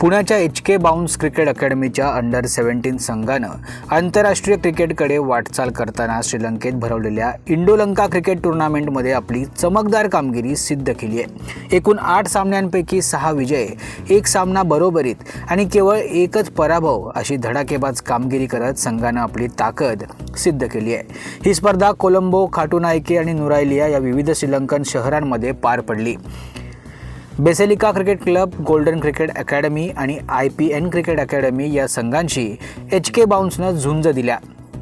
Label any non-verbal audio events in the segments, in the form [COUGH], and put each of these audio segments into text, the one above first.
पुण्याच्या H K bounce cricket अकॅडमीच्या under seventeen संघानं आंतरराष्ट्रीय क्रिकेटकडे वाटचाल करताना श्रीलंकेत भरवलेल्या इंडोलंका क्रिकेट टुर्नामेंटमध्ये आपली चमकदार कामगिरी सिद्ध केली आहे. एकूण आठ सामन्यांपैकी सहा विजय एक सामना बरोबरीत आणि केवळ एकच पराभव अशी धडाकेबाज कामगिरी करत संघानं आपली ताकद सिद्ध केली आहे. ही स्पर्धा कोलंबो खाटुनायके आणि नुरायलिया या विविध श्रीलंकन शहरांमध्ये पार पडली. Basilica cricket club golden cricket academy आणि I P N cricket academy या संघांशी एच के बाउन्सनं झुंज दिल्या.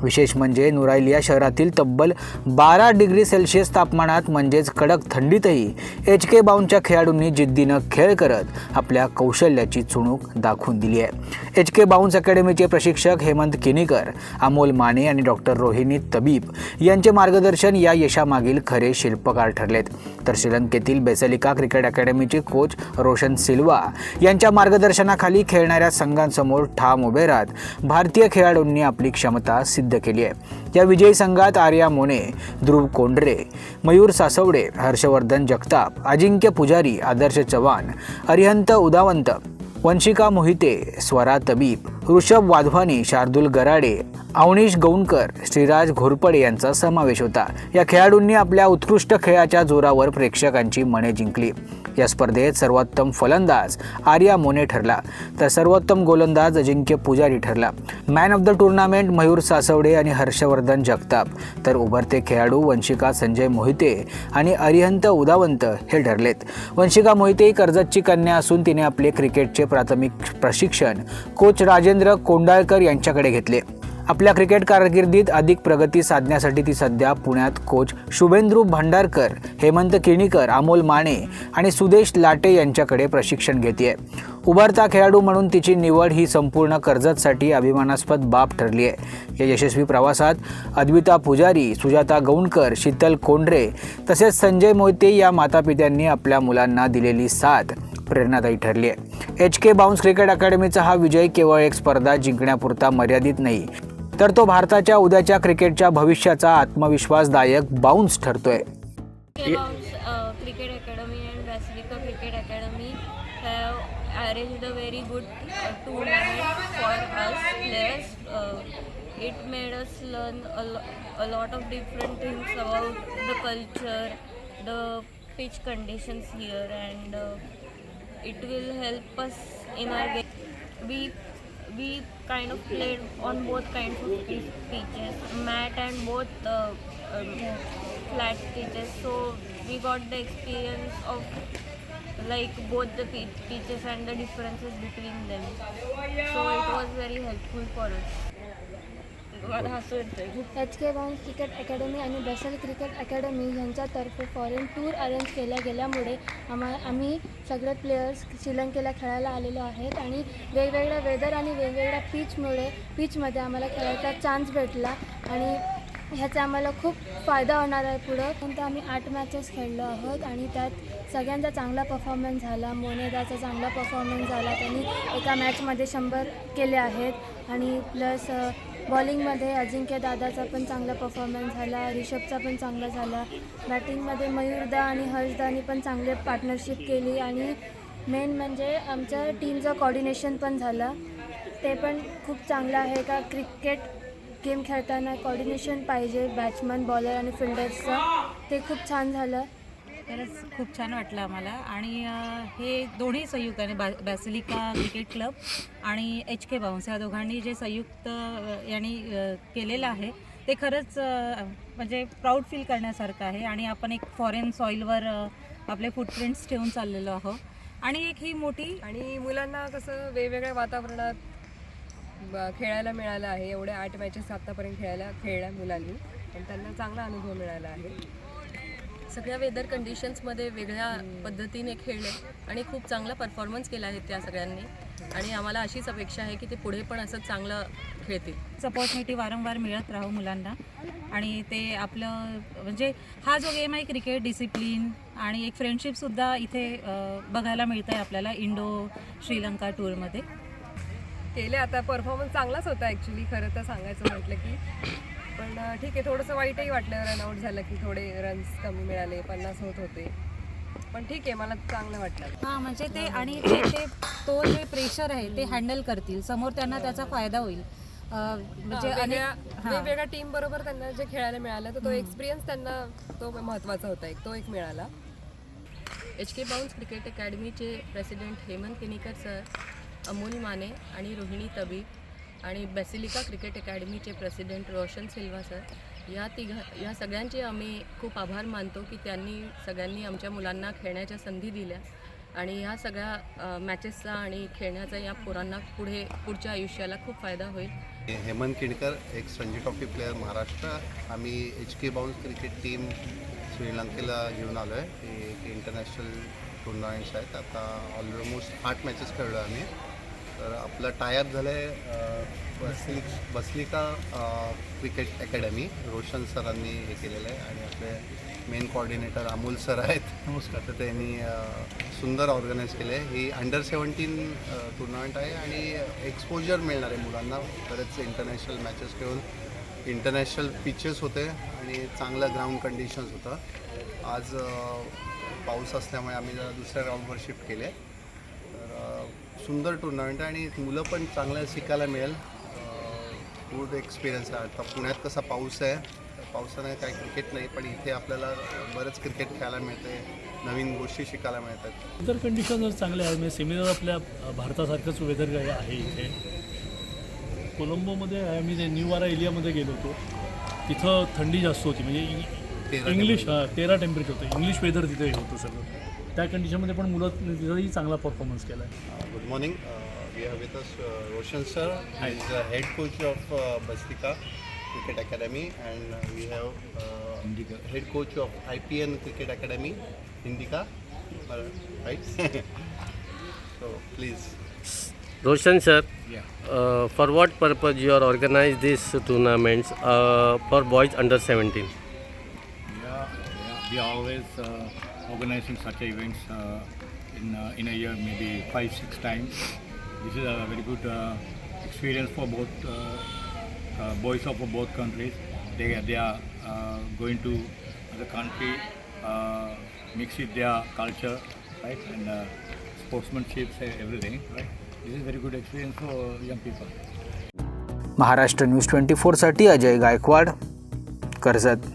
विशेष म्हणजे नुरायलिया शहरातील तब्बल बारा डिग्री सेल्सिअस तापमानात म्हणजेच कडक थंडीतही एच के बाउन्सच्या खेळाडूंनी जिद्दीनं खेळ करत आपल्या कौशल्याची चुणूक दाखवून दिली आहे. एच के बाउन्स अकॅडमीचे प्रशिक्षक हेमंत किनीकर अमोल माने आणि डॉक्टर रोहिणी तबीब यांचे मार्गदर्शन या यशामागील खरे शिल्पकार ठरलेत. तर श्रीलंकेतील बेसेलिका क्रिकेट अकॅडमीचे कोच रोशन सिल्वा यांच्या मार्गदर्शनाखाली खेळणाऱ्या संघांसमोर ठाम उभे राहत भारतीय खेळाडूंनी आपली क्षमता सिद्ध केली आहे. या विजयी संघात आर्या मोने ध्रुव कोंढरे मयूर सासवडे हर्षवर्धन जगताप अजिंक्य पुजारी आदर्श चव्हाण अरिहंत उदावंत वंशिका मोहिते स्वरा तबीब ऋषभ वाधवानी शार्दुल गराडे अवनीश गौणकर श्रीराज घोरपडे यांचा समावेश होता. या खेळाडूंनी आपल्या उत्कृष्ट खेळाच्या जोरावर प्रेक्षकांची मने जिंकली. या स्पर्धेत सर्वोत्तम फलंदाज आर्या मोने ठरला. तर सर्वोत्तम गोलंदाज अजिंक्य पुजारी ठरला. Man of the tournament Mayur Saswade आणि हर्षवर्धन जगताप. तर उभरते खेळाडू वंशिका संजय मोहिते आणि अरिहंत उदावंत हे ठरलेत. वंशिका मोहिते ही कर्जतची कन्या असून तिने आपले क्रिकेटचे प्राथमिक प्रशिक्षण कोच राजेंद्र कोंडाळकर यांच्याकडे घेतले. आपल्या क्रिकेट कारकिर्दीत अधिक प्रगती साधण्यासाठी ती सध्या पुण्यात कोच शुभेंद्रू भंडारकर हेमंत किणीकर अमोल माने आणि सुदेश लाटे यांच्याकडे प्रशिक्षण घेते उभरता खेळाडू म्हणून तिची निवड ही संपूर्ण कर्जतसाठी अभिमानास्पद बाब ठरली आहे या यशस्वी प्रवासात अद्विता पुजारी सुजाता गौणकर शीतल कोंढरे तसेच संजय मोहिते या मातापित्यांनी आपल्या मुलांना दिलेली साथ प्रेरणादायी ठरली आहे एच के बाउन्स क्रिकेट अकॅडमीचा हा विजय केवळ एक स्पर्धा जिंकण्यापुरता मर्यादित नाही तर तो भारताच्या उद्याच्या क्रिकेटच्या भविष्याचा आत्मविश्वासदायक bounce ठरतोय Cricket Academy and Basilica Cricket Academy arrange the very good tournament for us players it made us learn a lot of different things about the culture the pitch conditions here and it will help us in in our we kind of played on both kinds of pi- pitches, mat and both uh, um, flat pitches. So we got the experience of like both the pi- pitches and the differences between them. So it was very helpful for us. मला H K one Cricket Academy आणि Basel cricket academy यांच्यातर्फे foreign tour arrange केल्या गेल्यामुळे आम्हा आम्ही सगळे players श्रीलंकेला खेळायला आलेलो आहेत आणि वेगवेगळ्या वेदर आणि वेगवेगळ्या पिचमुळे पिचमध्ये आम्हाला खेळायचा चान्स भेटला आणि ह्याचा आम्हाला खूप फायदा होणार आहे पुढं. पण तर आम्ही आठ मॅचेस खेळलो आहोत आणि त्यात सगळ्यांचा चांगला परफॉर्मन्स झाला. मोनेदाचा चांगला परफॉर्मन्स झाला. त्यांनी एका मॅचमध्ये शंभर केले आहेत आणि प्लस बॉलिंगमध्ये अजिंक्य दादाचा पण चांगला परफॉर्मन्स झाला रिषभचा पण चांगला झाला. बॅटिंगमध्ये मयूरदा आणि हर्षदानी पण चांगले पार्टनरशिप केली आणि मेन म्हणजे आमच्या टीमचं कॉर्डिनेशन पण झालं. ते पण खूप चांगलं आहे का? क्रिकेट गेम खेळताना कॉर्डिनेशन पाहिजे बॅट्समन बॉलर आणि फिल्डर्सचं ते खूप छान झालं. खरंच खूप छान वाटलं आम्हाला. आणि हे दोन्ही संयुक्ताने बा बॅसिलिका क्रिकेट क्लब आणि एच के बाउन्स या दोघांनी जे संयुक्त यांनी केलेलं आहे ते खरंच म्हणजे प्राऊड फील करण्यासारखं आहे. आणि आपण एक फॉरेन सॉईलवर आपले फुटप्रिंट्स ठेवून चाललेलो आहोत. आणि एक ही मोठी आणि मुलांना कसं वेगवेगळ्या वातावरणात ब- खेळायला मिळालं आहे. एवढे आठ मॅचेस आत्तापर्यंत खेळायला खेळल्या मुलांनी. आणि त्यांना चांगला अनुभव मिळाला आहे. सगळ्या वेदर कंडिशन्समध्ये वेगळ्या पद्धतीने खेळले आणि खूप चांगला परफॉर्मन्स केला आहे त्या सगळ्यांनी. आणि आम्हाला अशीच अपेक्षा आहे की ते पुढे पण असं चांगलं खेळतील. अपॉर्च्युनिटी वारंवार मिळत राहू मुलांना. आणि ते आपलं म्हणजे हा जो गेम आहे क्रिकेट डिसिप्लिन आणि एक फ्रेंडशिपसुद्धा इथे बघायला मिळतं आहे आपल्याला इंडो श्रीलंका टूरमध्ये केले आता परफॉर्मन्स चांगलाच होता ॲक्च्युली खरं तर सांगायचं म्हटलं की. पण ठीक आहे थोडंसं वाईटही वाटलं रनआउट झालं की थोडे रन्स कमी मिळाले पन्नास होत होते. पण ठीक आहे मला चांगलं वाटलं. हां म्हणजे ते आणि ते ते तो जे प्रेशर आहे ते हँडल करतील. समोर त्यांना त्याचा फायदा होईल. अ, म्हणजे अनेक वेगळ्या हां. वेगवेगळ्या टीम बरोबर त्यांना जे खेळायला मिळालं तर तो एक्सपिरियन्स त्यांना तो महत्त्वाचा होता. एक तो एक मिळाला. एच के बाउन्स क्रिकेट अकॅडमीचे प्रेसिडेंट हेमंत किनीकर सर अमोल माने आणि रोहिणी तबीब आणि बेसिलिका क्रिकेट अकॅडमीचे प्रेसिडेंट रोशन सिल्वा सर या तिघा या सगळ्यांचे आम्ही खूप आभार मानतो की त्यांनी सगळ्यांनी आमच्या मुलांना खेळण्याच्या संधी दिल्या आणि ह्या सगळ्या मॅचेसचा आणि खेळण्याचा या पोरांना पुढे पुढच्या आयुष्याला खूप फायदा होईल. हेमंत किडकर एक संजी ट्रॉफी प्लेअर महाराष्ट्र. आम्ही H K Bounce Cricket team श्रीलंकेला घेऊन आलो आहे ते एक इंटरनॅशनल टुर्नामेंट्स आहेत. आता ऑलमोस्ट आठ मॅचेस खेळलो आम्ही. तर आपलं टायअप झालं आहे बसली बसलिका क्रिकेट अकॅडमी रोशन सरांनी हे केलेलं आहे आणि आपले मेन कोऑर्डिनेटर अमोल सर आहेत. नमस्कार. तर त्यांनी सुंदर ऑर्गनाईज केलं आहे ही अंडर सेवन्टीन टुर्नामेंट आहे आणि एक्सपोजर मिळणार आहे मुलांना. बरेच इंटरनॅशनल मॅचेस खेळून इंटरनॅशनल पिचेस होते आणि चांगलं ग्राउंड कंडिशन्स होतं. आज पाऊस असल्यामुळे आम्ही जरा दुसऱ्या ग्राउंडवर शिफ्ट केले. सुंदर टुर्नामेंट आहे आणि मुलं पण चांगलं शिकायला मिळेल. गुड एक्सपिरियन्स आहे. आता पुण्यात कसा पाऊस आहे पावसाने काही क्रिकेट नाही पण इथे आपल्याला बरंच क्रिकेट खेळायला मिळते नवीन गोष्टी शिकायला मिळतात. इतर कंडिशन चांगले आहेत म्हणजे सिमिलर आपल्या भारतासारखंच वेदर काय आहे इथे. कोलंबोमध्ये आम्ही जे न्यूवारा एरियामध्ये गेलो होतो तिथं थंडी जास्त होती. म्हणजे इंग्लिश हा तेरा टेम्परेचर होतं. इंग्लिश वेदर तिथे होतं सगळं. त्या कंडिशनमध्ये पण मुलं तिथंही चांगला परफॉर्मन्स केला आहे good morning we have with us Roshan sir is head coach of Basilica Cricket Academy and we have head coach of I P N Cricket Academy Indica right so please Roshan sir, [LAUGHS] uh, for what purpose you are organized these tournaments uh, for boys under 17? Yeah, yeah. We are always uh, organizing such events uh, in uh, in a year, maybe five six times. This is a very good uh, experience for both uh, uh, boys of both countries. They they are uh, going to the country, uh, mix with their culture, right, and uh, sportsmanship, everything, right. This is a very good experience for young people. Maharashtra news twenty फोरसाठी Ajay Gaikwad Karjat